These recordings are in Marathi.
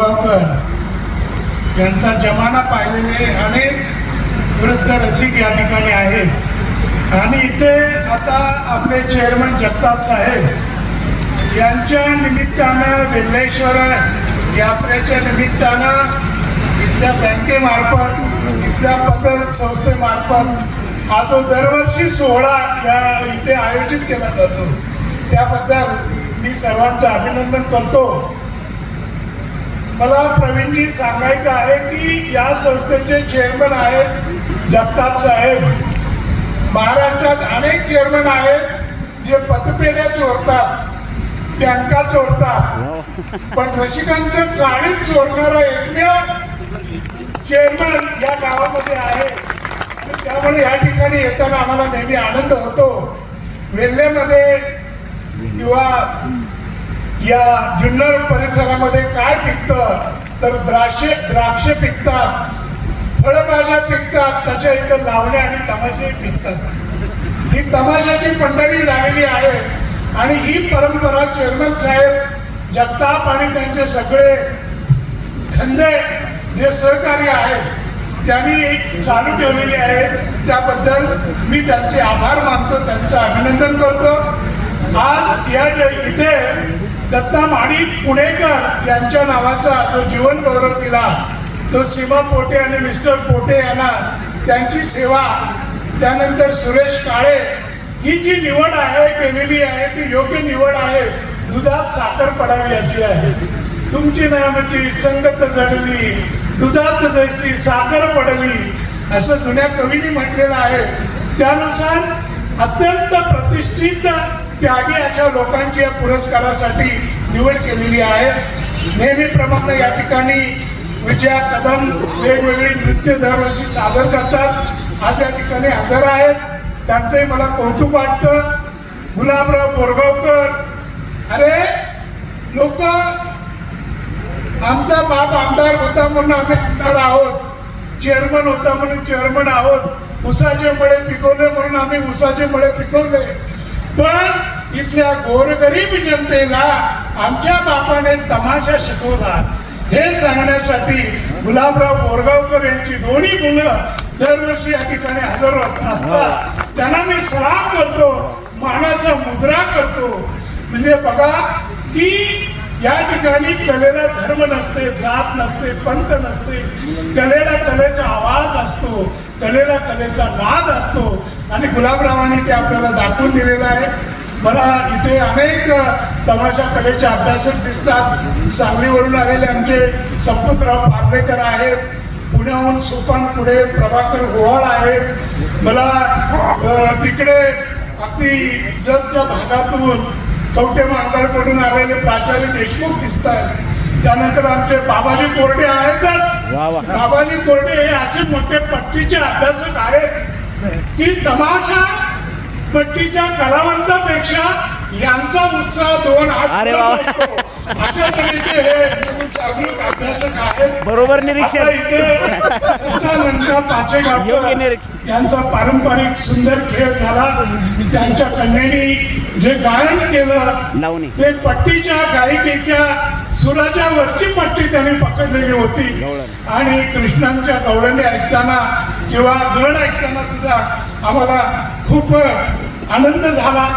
बोरगावकर यांचा जमाना पाहिलेले अनेक वृद्ध रसिक या ठिकाणी आहेत. आणि इथे आता आपले चेअरमन जगताप साहेब यांच्या निमित्तानं विल्हेश्वर यात्रेच्या निमित्तानं इथल्या बँकेमार्फत इथल्या पतन संस्थेमार्फत हा जो दरवर्षी सोहळा या इथे आयोजित केला जातो त्याबद्दल मी सर्वांचं अभिनंदन करतो. मला प्रवीणजी सांगायचं आहे की या संस्थेचे चेअरमन आहेत जगताप साहेब. महाराष्ट्रात अनेक चेअरमन आहेत जे पतपेढ्या चोरतात बँका चोरतात. पण रसिकांचं गाडीत चोरणारा एकमेव चेअरमन या गावामध्ये आहे. त्यामुळे या ठिकाणी येताना आम्हाला नेहमी आनंद होतो. वेल्हेमध्ये किंवा या जुन्नर परिसरामध्ये पिकतं तर द्राक्षे द्राक्ष पिकतात. फळभाज्या पिकतात त्याच्या इथं लावणे आणि तमाशे पिकतात. ही तमाशाची पंढरी झालेली आहे आणि ही परंपरा चेअरमन साहेब जगताप आणि त्यांचे सगळे खंदे जे सहकारी आहेत त्यांनी चालू ठेवलेली आहे. त्याबद्दल मी त्यांचे आभार मानतो त्यांचं अभिनंदन करतो. आज या इथे दत्ता माडी पुणेकर यांच्या नावाचा जो जीवन गौरव दिला तो सीमा पोटे आणि मिस्टर पोटे यांना त्यांची सेवा त्यानंतर सुरेश काळे ही जी निवड आहे केलेली आहे ती योग्य निवड आहे दुधात साखर पडावी अशी आहे. तुमची नामाची संगत जडली दुधात जैसी साखर पडली असं जुन्या कवीने म्हटलेलं आहे. त्यानुसार अत्यंत प्रतिष्ठित त्यागी अशा लोकांची या पुरस्कारासाठी निवड केलेली आहे. नेहमीप्रमाणे या ठिकाणी विजया कदम वेगवेगळी नृत्य दरवर्षी सादर करतात. आज या ठिकाणी हजर आहेत. त्यांचंही मला कौतुक वाटतं. गुलाबराव बोरगावकर. अरे लोक आमचा बाप आमदार होता म्हणून आम्ही आमदार आहोत. चेअरमन होता म्हणून चेअरमन आहोत. उसाचे मळे पिकवले म्हणून आम्ही उसाचे मळे पिकवले. पण इथल्या गोरगरीब जनतेला आमच्या बापाने तमाशा शिकवला. हे सांगण्यासाठी गुलाबराव बोरगावकर यांची दोन्ही मुलं दरवर्षी या ठिकाणी हजर होत असतात. त्यांना मी सलाम करतो मानाचा मुद्रा करतो. म्हणजे बघा की या ठिकाणी कलेला धर्म नसते जात नसते पंत नसते. कलेला कलेचा आवाज असतो कलेला कलेचा नाद असतो. आणि गुलाबरावांनी ते आपल्याला दाखवून दिलेलं आहे. मला इथे अनेक तमाशा कलेचे अभ्यासक दिसतात. सांगलीवरून आलेले आमचे संपतराव पार्लेकर आहेत. पुण्याहून सोपान पुढे प्रभाकर गोवाळ आहेत. मला तिकडे अगदी जगच्या भागातून कवटे मांगरकडून आलेले प्राचार्य देशमुख दिसत आहेत त्यानंतर आमचे बाबाजी कोरडे आहेतच. बाबाजी कोरडे हे असे मोठे पट्टीचे अभ्यासक आहेत. की तमाशा पट्टीच्या कलावंतापेक्षा यांचा उत्साह दोन अरे. अशा तऱ्हेचे हे जागरूक अभ्यासक आहेत बरोबर निरीक्षण. पाचेगावकर. यांचा पारंपरिक सुंदर खेळ झाला त्यांच्या कन्येनी जे गायन केलं. ते पट्टीच्या गायिकेच्या सुराच्या वरची पट्टी त्यांनी पकडलेली होती. आणि कृष्णांच्या गवळणी ऐकताना किंवा गण ऐकताना सुद्धा आम्हाला खूप आनंद झाला.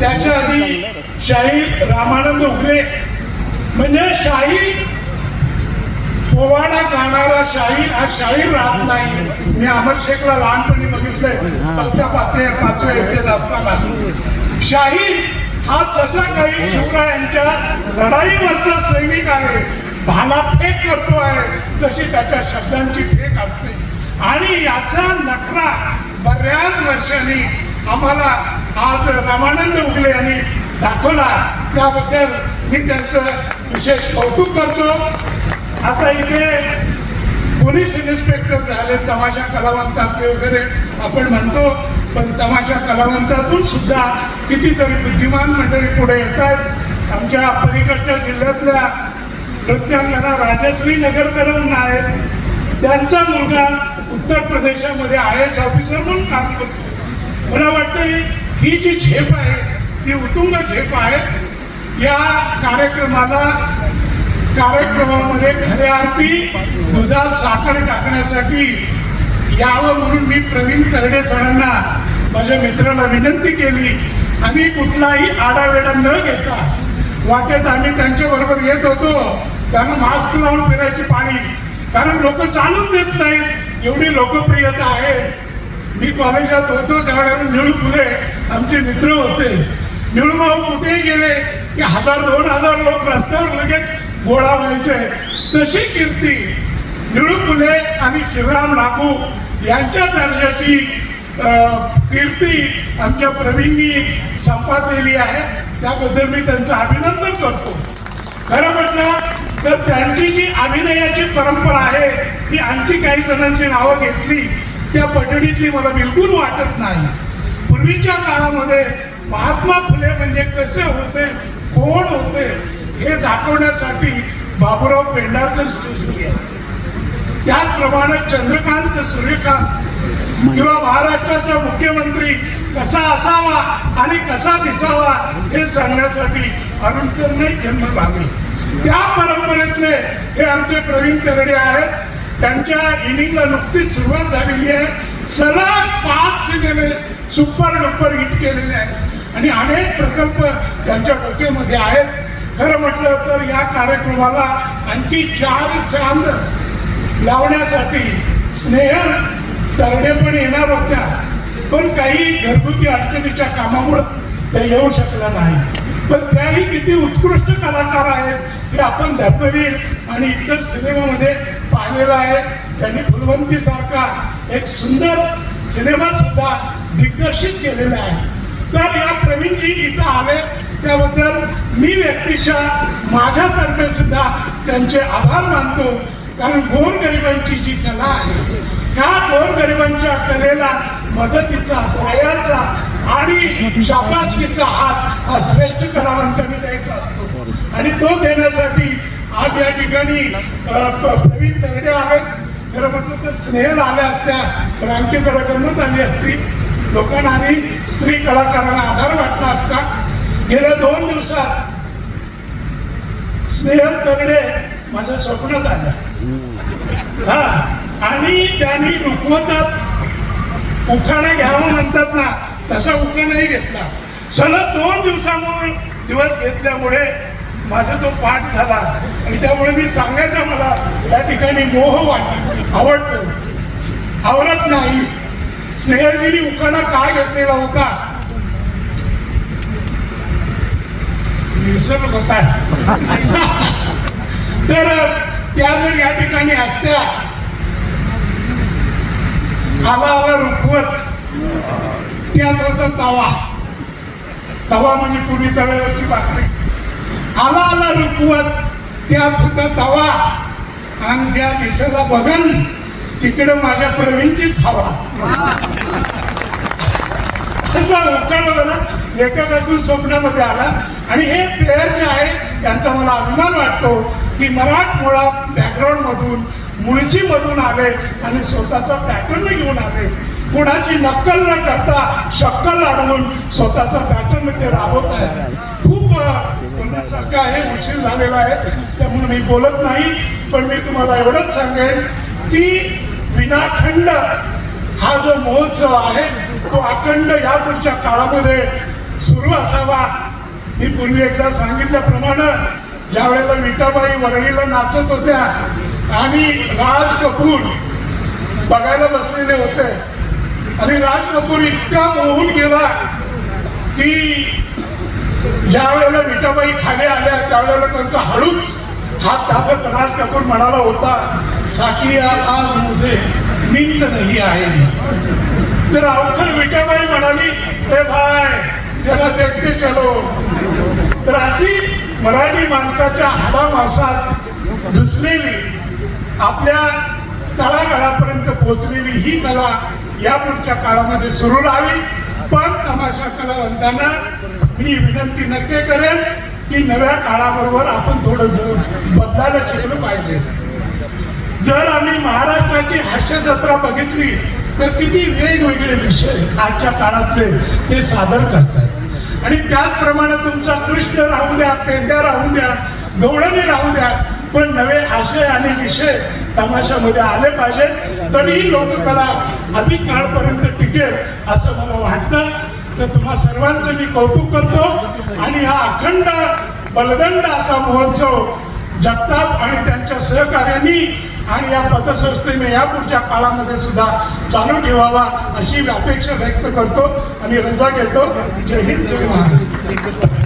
त्याच्या आधी शाहीर रामानंद उगले. म्हणजे शाहीर पोवाडा गाणारा शाहीर हा शाहीर राहत नाही. मी अमर शेखला लहानपणी बघितलंय. चौथ्या पाचव्या पाचव्या येतेच असताना. शाहीर हा जसा काही शिवरायांच्या लढाईवरचा सैनिक आहे भाला फेक करतो आहे तशी त्याच्या शब्दांची फेक असते. आणि याचा नखरा बऱ्याच वर्षांनी आम्हाला आज रामानंद उगले यांनी दाखवला. त्याबद्दल मी त्यांचं विशेष कौतुक करतो. आता इथे पोलीस इन्स्पेक्टर झाले तमाशा कलावंतातले वगैरे आपण म्हणतो. पण तमाशा कलावंतातून सुद्धा कितीतरी बुद्धिमान मंडळी पुढे येत आहेत आमच्या पलीकडच्या जिल्ह्यातल्या नृत्यांगना राजश्री नगरकर म्हणून आहेत. त्यांचा मुलगा उत्तर प्रदेशामध्ये आय एस ऑफिसर म्हणून काम करतो. मला वाटतं ही जी झेप आहे ती उत्तुंग झेप आहे. या कार्यक्रमाला कार्यक्रमामध्ये खऱ्या अर्थी दुधात साखर टाकण्यासाठी यावं म्हणून मी प्रवीण तरडे सरांना माझ्या मित्राला विनंती केली. आणि कुठलाही आडावेडा न घेता वाटेत आम्ही त्यांच्याबरोबर येत होतो. त्यांना मास्क लावून फिरायची पाणी कारण लोक चालून देत नाहीत. एवढी लोकप्रियता आहे. मी कॉलेजात होतो त्यावेळेला निळू फुले आमचे मित्र होते. निळूभाऊ कुठेही गेले की हजार दोन हजार लोक रस्त्यावर लगेच गोळा व्हायचे. तशी कीर्ती. निळू फुले आणि शिवराम लागू यांच्या दर्जाची कीर्ती आमच्या प्रवीणनी संपादलेली आहे. त्याबद्दल मी त्यांचं अभिनंदन करतो. खरं म्हटलं तर त्यांची जी अभिनयाची परंपरा आहे ती आणखी काही जणांची नावं घेतली त्या पटडीतली मला बिलकुल वाटत नाही. पूर्वीच्या काळामध्ये महात्मा फुले म्हणजे कसे होते कोण होते हे दाखवण्यासाठी बाबुराव पेंढारकर स्टेशन यायचे. त्याचप्रमाणे चंद्रकांत सूर्यकांत किंवा महाराष्ट्राचा मुख्यमंत्री कसा असावा आणि कसा दिसावा हे सांगण्यासाठी अरुण सरने जन्म झाले त्या परंपरेतले हे आमचे प्रवीण तरडे आहेत. त्यांच्या इनिंगला नुकतीच सुरुवात झालेली आहे. सलग पाच सिनेमे सुपर डुपर हिट केलेले आहेत. आणि अनेक प्रकल्प त्यांच्या डोक्यामध्ये आहेत. खरं म्हटलं तर या कार्यक्रमाला आणखी चार चांद लावण्यासाठी स्नेहल तरडे पण येणार होत्या. पण काही घरगुती अडचणीच्या कामामुळं त्या येऊ शकल्या नाही. पण त्याही किती उत्कृष्ट कलाकार आहेत हे आपण धर्मवीर आणि इतर सिनेमामध्ये पाहिलेलं आहे त्यांनी फुलवंतीसारखा एक सुंदर सिनेमासुद्धा दिग्दर्शित केलेला आहे. तर या प्रवीणजी इथं आले त्याबद्दल मी व्यक्तिशः माझ्यातर्फे सुद्धा त्यांचे आभार मानतो. कारण गोरगरिबांची जी कला आहे ह्या गोरगरिबांच्या कलेला मदतीचा सहाय्याचा आणि शाबासकीचा हात हा श्रेष्ठ कलावंतांनी द्यायचा असतो. आणि तो देण्यासाठी आज या ठिकाणी प्रवीण तरडे आहेत. खरं म्हटलं तर स्नेहल आल्या असत्या क्रांतीकडे गमत आली असती. लोकांना आणि स्त्री कलाकारांना आधार वाटला असता. गेल्या दोन दिवसात स्नेहल तरडे माझ्या स्वप्नात आलं हा आणि त्यांनी रुखवतात उखाणा घ्यावं म्हणतात ना तसा उखाणाही घेतला. सलग दोन दिवसामुळे दिवस घेतल्यामुळे माझा तो पाठ झाला. आणि त्यामुळे मी सांगायचा मला या ठिकाणी मोह वाट आवडतो. आवडत नाही. स्नेहजीनी उखाणा काय घेतलेला होता? विसरत होता. तर त्या जर या ठिकाणी असत्या आला आला रुखवत त्या तर तवा. तवा म्हणजे पूर्वी तव्यावरची बातमी आला आला रुखवत त्यात होता तवा. आणि ज्या दिशेला बघन तिकडे माझ्या प्रवीणचीच हवा. असा उकाळ मला असून स्वप्नामध्ये आला. आणि हे प्लेअर जे आहे त्यांचा मला अभिमान वाटतो. की मराठमोळा मुळात बॅकग्राऊंडमधून मुळशी आले आणि स्वतःचा पॅटर्न घेऊन आले. कुणाची नक्कल न करता शक्कल अडवून स्वतःचा पॅटर्न ते राबवत आहे. खूप अं, बोलण्यासारखं आहे उशीर झालेला आहे त्यामुळे मी बोलत नाही पण मी तुम्हाला एवढंच सांगेन की विनाखंड हा जो महोत्सव आहे तो अखंड या पुढच्या काळामध्ये सुरू असावा. मी पूर्वी एकदा सांगितल्याप्रमाणे ज्या वेळेला विटाबाई वरळीला नाचत होत्या आणि राज कपूर बघायला बसलेले होते. आणि राज कपूर इतका मोहून गेला की ज्या वेळेला विटाबाई खाली आल्या त्यावेळेला त्यांचा हळूच हात दाबत राज कपूर म्हणाला होता साकिया आज मुझे नींद नाही आहे तर अवखर विटाबाई म्हणाली हे भाय जरा देखते चलो. तर अशी मराठी माणसाच्या हाडामासात घुसलेली आपल्या तळागाळापर्यंत पोहोचलेली ही कला या पुढच्या काळामध्ये सुरू राहावी. पण तमाशा कलावंतांना मी विनंती नक्की करेन की नव्या काळाबरोबर आपण थोडं बदलायला शिकलं पाहिजे. जर आम्ही महाराष्ट्राची हास्य जत्रा बघितली तर किती वेगवेगळे विषय आजच्या काळातले ते सादर करतात. आणि त्याचप्रमाणे तुमचा कृष्ण राहू द्या पेंड्या राहू द्या गवळणी राहू द्या पण नवे आशय आणि विषय तमाशामध्ये आले पाहिजेत तरीही लोककला अधिक काळपर्यंत टिकेल असं मला वाटतं. तर तुम्हा सर्वांचं मी कौतुक करतो. आणि हा अखंड बलदंड असा महोत्सव जगताप आणि त्यांच्या सहकार्यांनी आणि या पतसंस्थेने या पुढच्या काळामध्ये सुद्धा चालू ठेवावा अशी अपेक्षा व्यक्त करतो आणि रजा घेतो. जय हिंद जय महाराज.